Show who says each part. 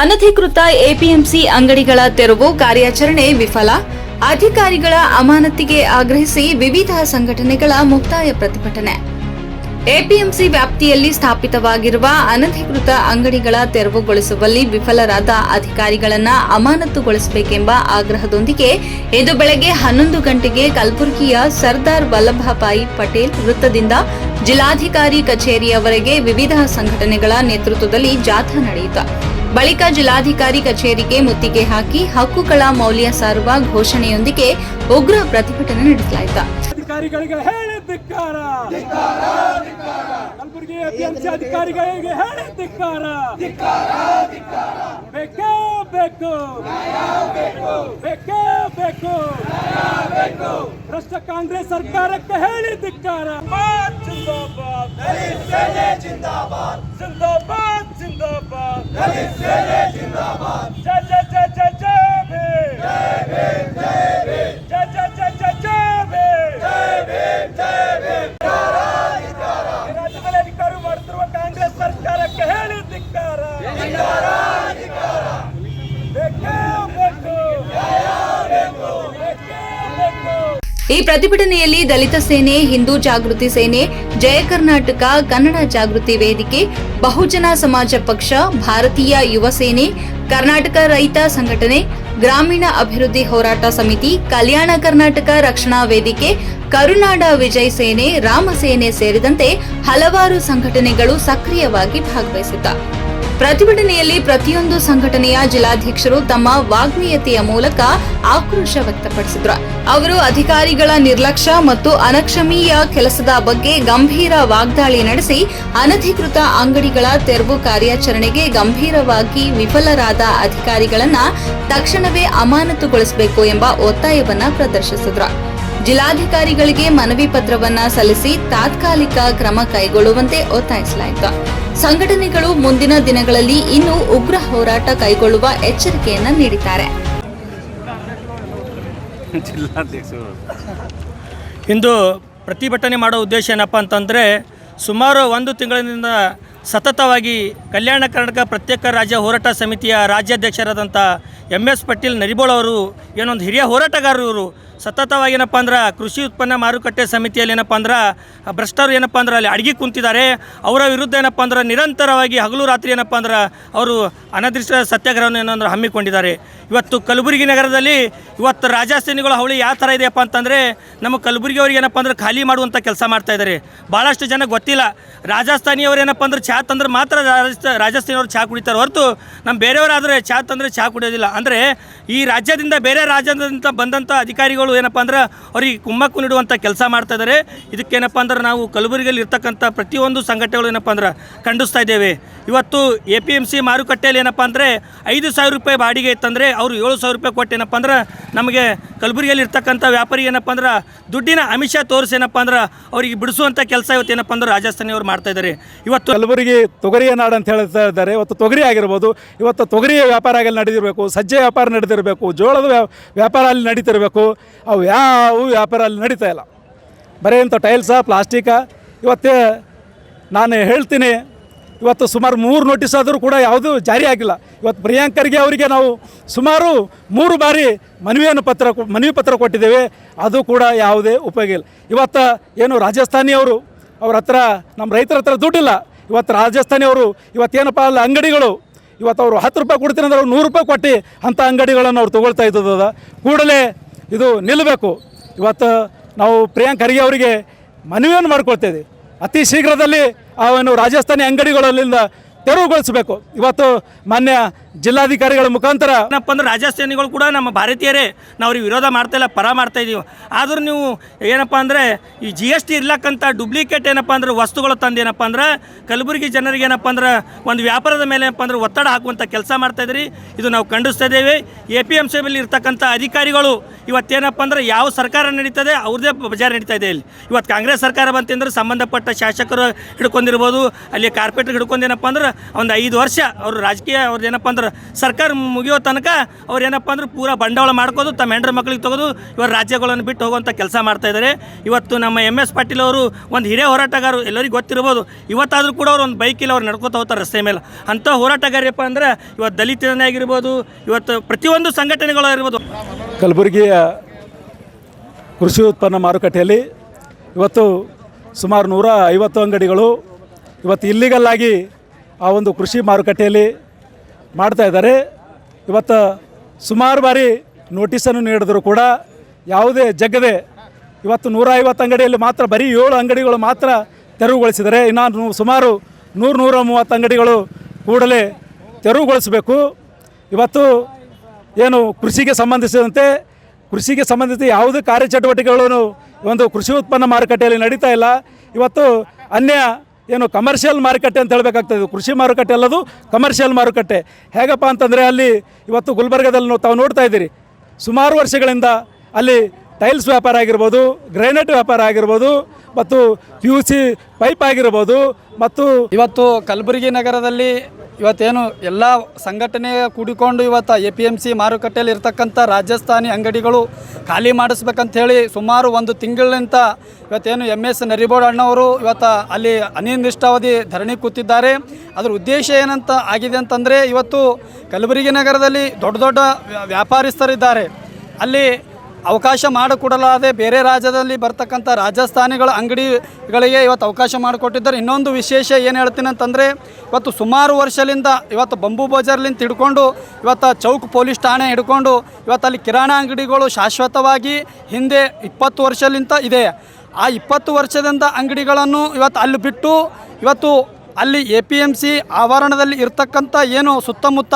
Speaker 1: ಅನಧಿಕೃತ ಎಪಿಎಂಸಿ ಅಂಗಡಿಗಳ ತೆರವು ಕಾರ್ಯಾಚರಣೆ ವಿಫಲ. ಅಧಿಕಾರಿಗಳ ಅಮಾನತಿಗೆ ಆಗ್ರಹಿಸಿ ವಿವಿಧ ಸಂಘಟನೆಗಳ ಮುಕ್ತಾಯ ಪ್ರತಿಭಟನೆ. ಎಪಿಎಂಸಿ ವ್ಯಾಪ್ತಿಯಲ್ಲಿ ಸ್ಥಾಪಿತವಾಗಿರುವ ಅನಧಿಕೃತ ಅಂಗಡಿಗಳ ತೆರವುಗೊಳಿಸುವಲ್ಲಿ ವಿಫಲರಾದ ಅಧಿಕಾರಿಗಳನ್ನು ಅಮಾನತುಗೊಳಿಸಬೇಕೆಂಬ ಆಗ್ರಹದೊಂದಿಗೆ ಇಂದು ಬೆಳಗ್ಗೆ ಹನ್ನೊಂದು ಗಂಟೆಗೆ ಕಲಬುರಗಿಯ ಸರ್ದಾರ್ ವಲ್ಲಭಭಾಯಿ ಪಟೇಲ್ ವೃತ್ತದಿಂದ ಜಿಲ್ಲಾಧಿಕಾರಿ ಕಚೇರಿಯವರೆಗೆ ವಿವಿಧ ಸಂಘಟನೆಗಳ ನೇತೃತ್ವದಲ್ಲಿ ಜಾಥಾ ನಡೆಯಿತು. ಬಳಿಕ ಜಿಲ್ಲಾಧಿಕಾರಿ ಕಚೇರಿಗೆ ಮುತ್ತಿಗೆ ಹಾಕಿ ಹಕ್ಕುಗಳ ಮೌಲ್ಯ ಸಾರುವ ಘೋಷಣೆಯೊಂದಿಗೆ ಉಗ್ರ ಪ್ರತಿಭಟನೆ ನಡೆಸಲಾಯಿತು.
Speaker 2: ಅಧಿಕಾರಿಗಳಿಗೆ ಹೇಳಿದ್ದಿಕ್ಕಾರ ಕಲಬುರಗಿ ಎಪಿಎಂಸಿ ಅಧಿಕಾರಿಗಳಿಗೆ ಹೇಳಿದ್ದಿಕ್ಕಾರ ಬೇಕೇ ಬೇಕು. ಬೇಕೇ ಬೇಕು. ಭ್ರಷ್ಟ ಕಾಂಗ್ರೆಸ್ ಸರ್ಕಾರಕ್ಕೆ ಹೇಳಿದ್ದಿಕ್ಕಾರ ಜಿಂದಾಬಾದ್. ಜಿಂದಾಬಾದ್. ಜಿಂದಾಬಾದ್. ಜಿಂದಾಬಾದ್ ಜಯ ಜಯ ಜಯ ಜಯ ಜಯ ಭೀಮ್ ಜಯ ಜಯ ಜಯ ಜಯ ಜಯ ಭೀಮ್ ರಾಜ್ಯದಲ್ಲಿ ಅಧಿಕಾರ ಮಾಡುತ್ತಿರುವ ಕಾಂಗ್ರೆಸ್ ಸರ್ಕಾರಕ್ಕೆ ಹೇಳಿದ್ದಿಕ್ಕಾರ ಬೇಕೇ ಬೇಕು ಬೇಕೇ ಬೇಕು
Speaker 1: ಈ ಪ್ರತಿಭಟನೆಯಲ್ಲಿ ದಲಿತ ಸೇನೆ, ಹಿಂದೂ ಜಾಗೃತಿ ಸೇನೆ, ಜಯ ಕರ್ನಾಟಕ, ಕನ್ನಡ ಜಾಗೃತಿ ವೇದಿಕೆ, ಬಹುಜನ ಸಮಾಜ ಪಕ್ಷ, ಭಾರತೀಯ ಯುವ ಸೇನೆ, ಕರ್ನಾಟಕ ರೈತ ಸಂಘಟನೆ, ಗ್ರಾಮೀಣ ಅಭಿವೃದ್ಧಿ ಹೋರಾಟ ಸಮಿತಿ, ಕಲ್ಯಾಣ ಕರ್ನಾಟಕ ರಕ್ಷಣಾ ವೇದಿಕೆ, ಕರುನಾಡ ವಿಜಯ್ ಸೇನೆ ರಾಮಸೇನೆ ಸೇರಿದಂತೆ ಹಲವಾರು ಸಂಘಟನೆಗಳು ಸಕ್ರಿಯವಾಗಿ ಭಾಗವಹಿಸಿದ್ದ ಪ್ರತಿಭಟನೆಯಲ್ಲಿ ಪ್ರತಿಯೊಂದು ಸಂಘಟನೆಯ ಜಿಲ್ಲಾಧ್ಯಕ್ಷರು ತಮ್ಮ ವಾಗ್ಮೀಯತೆಯ ಮೂಲಕ ಆಕ್ರೋಶ ವ್ಯಕ್ತಪಡಿಸಿದ್ರು. ಅವರು ಅಧಿಕಾರಿಗಳ ನಿರ್ಲಕ್ಷ್ಯ ಮತ್ತು ಅನಕ್ಷಮೀಯ ಕೆಲಸದ ಬಗ್ಗೆ ಗಂಭೀರ ವಾಗ್ದಾಳಿ ನಡೆಸಿ ಅನಧಿಕೃತ ಅಂಗಡಿಗಳ ತೆರವು ಕಾರ್ಯಾಚರಣೆಗೆ ಗಂಭೀರವಾಗಿ ವಿಫಲರಾದ ಅಧಿಕಾರಿಗಳನ್ನ ತಕ್ಷಣವೇ ಅಮಾನತುಗೊಳಿಸಬೇಕು ಎಂಬ ಒತ್ತಾಯವನ್ನ ಪ್ರದರ್ಶಿಸಿದ್ರು. ಜಿಲ್ಲಾಧಿಕಾರಿಗಳಿಗೆ ಮನವಿ ಪತ್ರವನ್ನ ಸಲ್ಲಿಸಿ ತಾತ್ಕಾಲಿಕ ಕ್ರಮ ಕೈಗೊಳ್ಳುವಂತೆ ಒತ್ತಾಯಿಸಲಾಯಿತು. ಸಂಘಟನೆಗಳು ಮುಂದಿನ ದಿನಗಳಲ್ಲಿ ಇನ್ನೂ ಉಗ್ರ ಹೋರಾಟ ಕೈಗೊಳ್ಳುವ ಎಚ್ಚರಿಕೆಯನ್ನ ನೀಡಿದ್ದಾರೆ.
Speaker 3: ಇಂದು ಪ್ರತಿಭಟನೆ ಮಾಡೋ ಉದ್ದೇಶ ಏನಪ್ಪ ಅಂತಂದರೆ ಸುಮಾರು ಒಂದು ತಿಂಗಳಿನಿಂದ ಸತತವಾಗಿ ಕಲ್ಯಾಣ ಕರ್ನಾಟಕ ಪ್ರತ್ಯೇಕ ರಾಜ್ಯ ಹೋರಾಟ ಸಮಿತಿಯ ರಾಜ್ಯಾಧ್ಯಕ್ಷರಾದಂಥ ಎಂ ಎಸ್ ಪಟೇಲ್ ನರಿಬೋಳವರು ಏನೊಂದು ಹಿರಿಯ ಹೋರಾಟಗಾರರು ಇವರು ಸತತವಾಗಿ ಏನಪ್ಪ ಅಂದ್ರೆ ಕೃಷಿ ಉತ್ಪನ್ನ ಮಾರುಕಟ್ಟೆ ಸಮಿತಿಯಲ್ಲಿ ಏನಪ್ಪ ಅಂದ್ರೆ ಭ್ರಷ್ಟರು ಏನಪ್ಪ ಅಂದ್ರೆ ಅಲ್ಲಿ ಅಡಿಗೆ ಕುಂತಿದ್ದಾರೆ. ಅವರ ವಿರುದ್ಧ ಏನಪ್ಪ ಅಂದ್ರೆ ನಿರಂತರವಾಗಿ ಹಗಲು ರಾತ್ರಿ ಏನಪ್ಪ ಅಂದ್ರೆ ಅವರು ಅನಧಿಷ್ಟ ಸತ್ಯಾಗ್ರಹವನ್ನು ಏನಂದ್ರೆ ಹಮ್ಮಿಕೊಂಡಿದ್ದಾರೆ. ಇವತ್ತು ಕಲಬುರಗಿ ನಗರದಲ್ಲಿ ಇವತ್ತು ರಾಜಸ್ಥಾನಿಗಳ ಹವಳಿ ಯಾವ ಥರ ಇದೆಯಪ್ಪ ಅಂತಂದರೆ ನಮ್ಮ ಕಲಬುರಗಿ ಅವ್ರಿಗೆ ಏನಪ್ಪ ಅಂದ್ರೆ ಖಾಲಿ ಮಾಡುವಂಥ ಕೆಲಸ ಮಾಡ್ತಾ ಇದ್ದಾರೆ. ಭಾಳಷ್ಟು ಜನ ಗೊತ್ತಿಲ್ಲ. ರಾಜಸ್ಥಾನಿಯವ್ರು ಏನಪ್ಪ ಅಂದ್ರೆ ಚಹಾ ತಂದ್ರೆ ಮಾತ್ರ ರಾಜಸ್ಥಾ ರಾಜಸ್ಥಾನಿಯವರು ಚಹಾ ಕುಡಿತಾರೆ ಹೊರತು ನಮ್ಮ ಬೇರೆಯವರಾದರೆ ಚಹಾ ತಂದರೆ ಚಹಾ ಕುಡಿಯೋದಿಲ್ಲ. ಅಂದರೆ ಈ ರಾಜ್ಯದಿಂದ ಬೇರೆ ರಾಜ್ಯದಿಂದ ಬಂದಂಥ ಅಧಿಕಾರಿಗಳು ಏನಪ್ಪ ಅಂದ್ರೆ ಅವ್ರಿಗೆ ಕುಮ್ಮಕ್ಕು ನೀಡುವಂಥ ಕೆಲಸ ಮಾಡ್ತಾ ಇದ್ದಾರೆ ಇದಕ್ಕೇನಪ್ಪ ಅಂದ್ರೆ ನಾವು ಕಲಬುರಗಿಯಲ್ಲಿ ಇರ್ತಕ್ಕಂಥ ಪ್ರತಿಯೊಂದು ಸಂಘಟನೆಗಳು ಏನಪ್ಪ ಅಂದ್ರೆ ಖಂಡಿಸ್ತಾ ಇದ್ದೇವೆ. ಇವತ್ತು ಎ ಪಿ ಎಂ ಸಿ ಮಾರುಕಟ್ಟೆಯಲ್ಲಿ ಏನಪ್ಪ ಅಂದರೆ ಐದು ಸಾವಿರ ರೂಪಾಯಿ ಬಾಡಿಗೆ ಇತ್ತಂದರೆ ಅವರು ಏಳು ಸಾವಿರ ರೂಪಾಯಿ ಕೊಟ್ಟು ಏನಪ್ಪ ಅಂದ್ರೆ ನಮಗೆ ಕಲಬುರಗಿಯಲ್ಲಿ ಇರ್ತಕ್ಕಂಥ ವ್ಯಾಪಾರಿ ಏನಪ್ಪ ಅಂದ್ರೆ, ದುಡ್ಡಿನ ಅಮಿಷ ತೋರಿಸಿ ಏನಪ್ಪ ಅಂದ್ರೆ, ಅವರಿಗೆ ಬಿಡಿಸುವಂಥ ಕೆಲಸ ಇವತ್ತು ಏನಪ್ಪ ಅಂದ್ರೆ ರಾಜಸ್ಥಾನಿಯವರು ಮಾಡ್ತಾ ಇದ್ದಾರೆ ಇವತ್ತು
Speaker 2: ಕಲಬುರಗಿ ತೊಗರಿಯ ನಾಡು ಅಂತ ಹೇಳ್ತಾ ಇದ್ದಾರೆ. ಇವತ್ತು ತೊಗರಿ ಆಗಿರ್ಬೋದು, ಇವತ್ತು ತೊಗರಿಯ ವ್ಯಾಪಾರ ಆಗಲಿ ನಡೆದಿರಬೇಕು, ಸಜ್ಜೆ ವ್ಯಾಪಾರ ನಡೆದಿರಬೇಕು, ಜೋಳದ ವ್ಯಾ- ವ್ಯಾಪಾರ ಅಲ್ಲಿ ನಡೀತಿರಬೇಕು. ಅವು ಯಾವ ವ್ಯಾಪಾರ ಅಲ್ಲಿ ನಡೀತಾ ಇಲ್ಲ. ಬರೀ ಇಂಥ ಟೈಲ್ಸ ಪ್ಲಾಸ್ಟಿಕ ಇವತ್ತೇ ನಾನು ಹೇಳ್ತೀನಿ ಇವತ್ತು ಸುಮಾರು ಮೂರು ನೋಟಿಸ್ ಆದರೂ ಕೂಡ ಯಾವುದೂ ಜಾರಿ ಆಗಿಲ್ಲ. ಇವತ್ತು ಪ್ರಿಯಾಂಕ್ ಖರ್ಗೆ ಅವರಿಗೆ ನಾವು ಸುಮಾರು ಮೂರು ಬಾರಿ ಮನವಿಯನ್ನು ಪತ್ರ ಮನವಿ ಪತ್ರ ಕೊಟ್ಟಿದ್ದೇವೆ. ಅದು ಕೂಡ ಯಾವುದೇ ಉಪಯೋಗ ಇಲ್ಲ. ಇವತ್ತು ಏನು ರಾಜಸ್ಥಾನಿಯವರು ಅವ್ರ ಹತ್ರ ನಮ್ಮ ರೈತರ ಹತ್ರ ದುಡ್ಡಿಲ್ಲ. ಇವತ್ತು ರಾಜಸ್ಥಾನಿಯವರು ಇವತ್ತೇನಪ್ಪ ಅಲ್ಲ ಅಂಗಡಿಗಳು, ಇವತ್ತು ಅವರು ಹತ್ತು ರೂಪಾಯಿ ಕೊಡ್ತೀನಿ ಅಂದ್ರೆ ಅವ್ರು ನೂರು ರೂಪಾಯಿ ಕೊಟ್ಟು ಅಂಥ ಅಂಗಡಿಗಳನ್ನು ಅವ್ರು ತೊಗೊಳ್ತಾ ಇದ್ದದ ಕೂಡಲೇ ಇದು ನಿಲ್ಲಬೇಕು. ಇವತ್ತು ನಾವು ಪ್ರಿಯಾಂಕ್ ಖರ್ಗೆ ಅವರಿಗೆ ಮನವಿಯನ್ನು ಮಾಡ್ಕೊಳ್ತೇವೆ ಅತಿ ಶೀಘ್ರದಲ್ಲಿ ಅವನ್ನು ರಾಜಸ್ಥಾನಿ ಅಂಗಡಿಗಳಲ್ಲಿಂದ ತೆರವುಗೊಳಿಸಬೇಕು. ಇವತ್ತು ಮಾನ್ಯ ಜಿಲ್ಲಾಧಿಕಾರಿಗಳ ಮುಖಾಂತರ
Speaker 3: ಏನಪ್ಪ ಅಂದ್ರೆ ರಾಜಸ್ಥಾನಿಗಳು ಕೂಡ ನಮ್ಮ ಭಾರತೀಯರೇ ನಾವು ಅವ್ರಿಗೆ ವಿರೋಧ ಮಾಡ್ತಾ ಇಲ್ಲ, ಪರ ಮಾಡ್ತಾ ಇದೀವಿ. ಆದರೂ ನೀವು ಏನಪ್ಪ ಅಂದರೆ ಈ ಜಿ ಎಸ್ ಟಿ ಇರ್ಲಕ್ಕಂಥ ಡುಪ್ಲಿಕೇಟ್ ಏನಪ್ಪ ಅಂದ್ರೆ ವಸ್ತುಗಳು ತಂದು ಏನಪ್ಪ ಅಂದ್ರೆ ಕಲಬುರಗಿ ಜನರಿಗೆ ಏನಪ್ಪ ಅಂದ್ರೆ ಒಂದು ವ್ಯಾಪಾರದ ಮೇಲೆ ಏನಪ್ಪ ಅಂದ್ರೆ ಒತ್ತಡ ಹಾಕುವಂಥ ಕೆಲಸ ಮಾಡ್ತಾ ಇದ್ರಿ ಇದು ನಾವು ಖಂಡಿಸ್ತಾ ಇದ್ದೇವೆ. ಎ ಪಿ ಎಂ ಸಿಯಲ್ಲಿ ಇರ್ತಕ್ಕಂಥ ಅಧಿಕಾರಿಗಳು ಇವತ್ತೇನಪ್ಪ ಅಂದ್ರೆ ಯಾವ ಸರ್ಕಾರ ನಡೀತದೆ ಅವ್ರದ್ದೇ ಬಜಾರ್ ನಡೀತಾ ಇದೆ ಇಲ್ಲಿ. ಇವತ್ತು ಕಾಂಗ್ರೆಸ್ ಸರ್ಕಾರ ಬಂತಂದ್ರೆ ಸಂಬಂಧಪಟ್ಟ ಶಾಸಕರು ಹಿಡ್ಕೊಂಡಿರ್ಬೋದು, ಅಲ್ಲಿ ಕಾರ್ಪೊರೇಟರ್ ಹಿಡ್ಕೊಂಡು ಏನಪ್ಪ ಅಂದ್ರೆ ಒಂದು ಐದು ವರ್ಷ ಅವರು ರಾಜಕೀಯ ಅವ್ರದ್ದು ಏನಪ್ಪ ಅಂದ್ರೆ ಸರ್ಕಾರ ಮುಗಿಯೋ ತನಕ ಅವ್ರು ಏನಪ್ಪ ಅಂದ್ರೆ ಪೂರ ಬಂಡವಾಳ ಮಾಡ್ಕೋದು, ತಮ್ಮ ಹೆಂಡ್ರ ಮಕ್ಕಳಿಗೆ ತೊಗೋದು, ಇವರು ರಾಜ್ಯಗಳನ್ನು ಬಿಟ್ಟು ಹೋಗುವಂಥ ಕೆಲಸ ಮಾಡ್ತಾ ಇದ್ದಾರೆ ಇವತ್ತು ನಮ್ಮ ಎಂ ಎಸ್ ಪಾಟೀಲ್ ಅವರು ಒಂದು ಹಿರಿಯ ಹೋರಾಟಗಾರರು, ಎಲ್ಲರಿಗೂ ಗೊತ್ತಿರ್ಬೋದು, ಇವತ್ತಾದರೂ ಕೂಡ ಅವ್ರು ಒಂದು ಬೈಕಿಲ್ಲ ಅವ್ರು ನಡ್ಕೋತಾ ಹೋಗ್ತಾರೆ ರಸ್ತೆ ಮೇಲೆ. ಅಂಥ ಹೋರಾಟಗಾರಪ್ಪ ಅಂದರೆ ಇವತ್ತು ದಲಿತನೇ ಆಗಿರ್ಬೋದು, ಇವತ್ತು ಪ್ರತಿಯೊಂದು ಸಂಘಟನೆಗಳು ಇರ್ಬೋದು
Speaker 2: ಕಲಬುರಗಿಯ ಕೃಷಿ ಉತ್ಪನ್ನ ಮಾರುಕಟ್ಟೆಯಲ್ಲಿ ಇವತ್ತು ಸುಮಾರು ನೂರ ಐವತ್ತು ಅಂಗಡಿಗಳು ಇವತ್ತು ಇಲ್ಲಿಗಲ್ಲಾಗಿ ಆ ಒಂದು ಕೃಷಿ ಮಾರುಕಟ್ಟೆಯಲ್ಲಿ ಮಾಡ್ತಾ ಇದ್ದಾರೆ. ಇವತ್ತು ಸುಮಾರು ಬಾರಿ ನೋಟಿಸನ್ನು ನೀಡಿದ್ರು ಕೂಡ ಯಾವುದೇ ಜಗ್ಗದೆ ಇವತ್ತು ನೂರ ಐವತ್ತು ಅಂಗಡಿಯಲ್ಲಿ ಮಾತ್ರ, ಬರೀ ಏಳು ಅಂಗಡಿಗಳು ಮಾತ್ರ ತೆರವುಗೊಳಿಸಿದರೆ, ಇನ್ನು ಸುಮಾರು ನೂರು ನೂರ ಮೂವತ್ತು ಅಂಗಡಿಗಳು ಕೂಡಲೇ ತೆರವುಗೊಳಿಸಬೇಕು. ಇವತ್ತು ಏನು ಕೃಷಿಗೆ ಸಂಬಂಧಿಸಿದಂತೆ, ಕೃಷಿಗೆ ಸಂಬಂಧಿಸಿದ ಯಾವುದೇ ಕಾರ್ಯಚಟುವಟಿಕೆಗಳು ಒಂದು ಕೃಷಿ ಉತ್ಪನ್ನ ಮಾರುಕಟ್ಟೆಯಲ್ಲಿ ನಡೀತಾ ಇಲ್ಲ. ಇವತ್ತು ಅನ್ಯ ಏನು ಕಮರ್ಷಿಯಲ್ ಮಾರುಕಟ್ಟೆ ಅಂತ ಹೇಳಬೇಕಾಗ್ತದೆ. ಕೃಷಿ ಮಾರುಕಟ್ಟೆ ಅಲ್ಲದು ಕಮರ್ಷಿಯಲ್ ಮಾರುಕಟ್ಟೆ. ಹೇಗಪ್ಪ ಅಂತಂದರೆ ಅಲ್ಲಿ ಇವತ್ತು ಗುಲ್ಬರ್ಗದಲ್ಲಿ ತಾವು ನೋಡ್ತಾ ಇದ್ದೀರಿ. ಸುಮಾರು ವರ್ಷಗಳಿಂದ ಅಲ್ಲಿ ಟೈಲ್ಸ್ ವ್ಯಾಪಾರ ಆಗಿರ್ಬೋದು ಗ್ರೈನೇಟ್ ವ್ಯಾಪಾರ ಆಗಿರ್ಬೋದು, ಮತ್ತು ಪಿ ಯು ಸಿ ಪೈಪ್ ಆಗಿರ್ಬೋದು, ಮತ್ತು
Speaker 4: ಇವತ್ತು ಕಲಬುರಗಿ ನಗರದಲ್ಲಿ ಇವತ್ತೇನು ಎಲ್ಲ ಸಂಘಟನೆ ಕೂಡಿಕೊಂಡು ಇವತ್ತು ಎ ಪಿ ಎಂ ಸಿ ಮಾರುಕಟ್ಟೆಯಲ್ಲಿ ಇರ್ತಕ್ಕಂಥ ರಾಜಸ್ಥಾನಿ ಅಂಗಡಿಗಳು ಖಾಲಿ ಮಾಡಿಸ್ಬೇಕಂತ ಹೇಳಿ ಸುಮಾರು ಒಂದು ತಿಂಗಳಿನಿಂದ ಇವತ್ತೇನು ಎಂ ಎಸ್ ನರಿಬೋಡ್ ಅಣ್ಣವರು ಇವತ್ತು ಅಲ್ಲಿ ಅನಿರ್ದಿಷ್ಟಾವಧಿ ಧರಣಿ ಕೂತಿದ್ದಾರೆ. ಅದರ ಉದ್ದೇಶ ಏನಂತ ಆಗಿದೆ ಅಂತಂದರೆ ಇವತ್ತು ಕಲಬುರಗಿ ನಗರದಲ್ಲಿ ದೊಡ್ಡ ದೊಡ್ಡ ವ್ಯಾಪಾರಸ್ಥರಿದ್ದಾರೆ. ಅಲ್ಲಿ ಅವಕಾಶ ಮಾಡಿಕೊಡಲಾದೆ ಬೇರೆ ರಾಜ್ಯದಲ್ಲಿ ಬರ್ತಕ್ಕಂಥ ರಾಜಸ್ಥಾನಿಗಳ ಅಂಗಡಿಗಳಿಗೆ ಇವತ್ತು ಅವಕಾಶ ಮಾಡಿಕೊಟ್ಟಿದ್ದಾರೆ. ಇನ್ನೊಂದು ವಿಶೇಷ ಏನು ಹೇಳ್ತೀನಿ ಅಂತಂದರೆ, ಇವತ್ತು ಸುಮಾರು ವರ್ಷದಿಂದ ಇವತ್ತು ಬಂಬು ಬಜಾರ್ಲಿಂದ ಹಿಡ್ಕೊಂಡು ಇವತ್ತು ಚೌಕ್ ಪೊಲೀಸ್ ಠಾಣೆ ಹಿಡ್ಕೊಂಡು ಇವತ್ತು ಅಲ್ಲಿ ಕಿರಾಣ ಅಂಗಡಿಗಳು ಶಾಶ್ವತವಾಗಿ ಹಿಂದೆ ಇಪ್ಪತ್ತು ವರ್ಷಲಿಂತ ಇದೆ. ಆ ಇಪ್ಪತ್ತು ವರ್ಷದಿಂದ ಅಂಗಡಿಗಳನ್ನು ಇವತ್ತು ಅಲ್ಲಿ ಬಿಟ್ಟು, ಇವತ್ತು ಅಲ್ಲಿ ಎ ಪಿ ಎಂ ಸಿ ಆವರಣದಲ್ಲಿ ಇರ್ತಕ್ಕಂಥ ಏನು ಸುತ್ತಮುತ್ತ